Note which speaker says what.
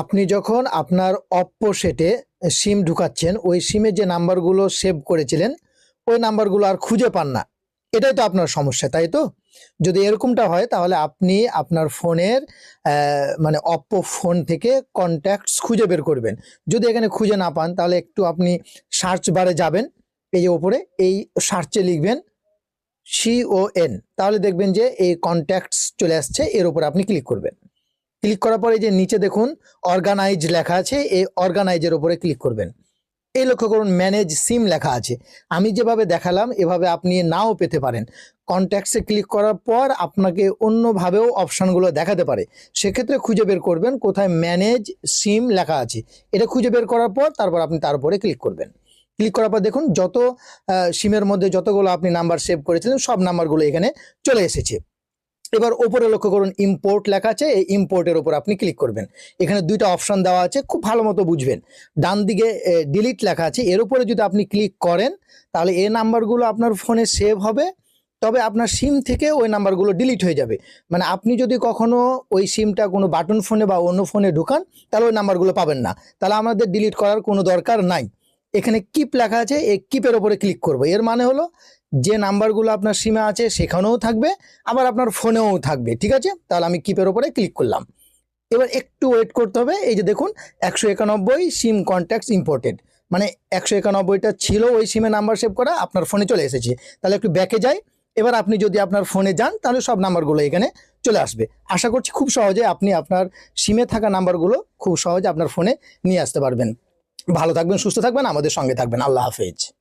Speaker 1: আপনি যখন আপনার অপ্পো সেটে সিম ঢুকাচ্ছেন, ওই সিমে যে নাম্বারগুলো সেভ করেছিলেন, ওই নাম্বারগুলো আর খুঁজে পান না। এটাই তো আপনার সমস্যা, তাই তো? যদি এরকমটা হয়, তাহলে আপনি আপনার ফোনের মানে অপ্পো ফোন থেকে কন্ট্যাক্টস খুঁজে বের করবেন। যদি এখানে খুঁজে না পান, তাহলে একটু আপনি সার্চ বারে যাবেন, এই যে ওপরে এই সার্চে লিখবেন সিও এন তাহলে দেখবেন যে এই কন্ট্যাক্টস চলে আসছে, এর উপরে আপনি ক্লিক করবেন। ক্লিক করার পরে যে নিচে দেখুন অর্গানাইজ লেখা আছে, এই অর্গানাইজের উপরে ক্লিক করবেন। এই লক্ষ্য করুন, ম্যানেজ সিম লেখা আছে। আমি যেভাবে দেখালাম, এভাবে আপনি নাও পেতে পারেন। কন্ট্যাক্টসে ক্লিক করার পর আপনাকে অন্যভাবেও অপশানগুলো দেখাতে পারে। সেক্ষেত্রে খুঁজে বের করবেন কোথায় ম্যানেজ সিম লেখা আছে। এটা খুঁজে বের করার পর তারপর আপনি তার উপরে ক্লিক করবেন। ক্লিক করার পর দেখুন, যত সিমের মধ্যে যতগুলো আপনি নাম্বার সেভ করেছিলেন, সব নাম্বারগুলো এখানে চলে এসেছে। এবার ওপরে লক্ষ্য করুন ইম্পোর্ট লেখা আছে, এই ইম্পোর্টের ওপর আপনি ক্লিক করবেন। এখানে দুইটা অপশান দেওয়া আছে, খুব ভালো মতো বুঝবেন। ডান দিকে ডিলিট লেখা আছে, এর উপরে যদি আপনি ক্লিক করেন, তাহলে এই নাম্বারগুলো আপনার ফোনে সেভ হবে, তবে আপনার সিম থেকে ওই নাম্বারগুলো ডিলিট হয়ে যাবে। মানে আপনি যদি কখনো ওই সিমটা কোনো বাটন ফোনে বা অন্য ফোনে ঢুকান, তাহলে ওই নাম্বারগুলো পাবেন না। তাহলে আমাদের ডিলিট করার কোনো দরকার নাই। এখানে কিপ লেখা আছে, এই কিপের ওপরে ক্লিক করব। এর মানে হলো, যে নাম্বারগুলো আপনার সিমে আছে সেখানেও থাকবে, আবার আপনার ফোনেও থাকবে, ঠিক আছে? তাহলে আমি কিপের ওপরে ক্লিক করলাম। এবার একটু ওয়েট করতে হবে, এই যে দেখুন, একশো একানব্বই সিম কন্ট্যাক্টস ইম্পোর্টেড মানে একশো একানব্বইটা ছিল ওই সিমে নাম্বার সেভ করা, আপনার ফোনে চলে এসেছে। তাহলে একটু ব্যাকে যাই, এবার আপনি যদি আপনার ফোনে যান, তাহলে সব নাম্বারগুলো এখানে চলে আসবে। আশা করছি খুব সহজে আপনি আপনার সিমে থাকা নাম্বারগুলো খুব সহজে আপনার ফোনে নিয়ে আসতে পারবেন। ভালো থাকবেন সুস্থ থাকবেন আমাদের সঙ্গে থাকবেন। আল্লাহ হাফেজ।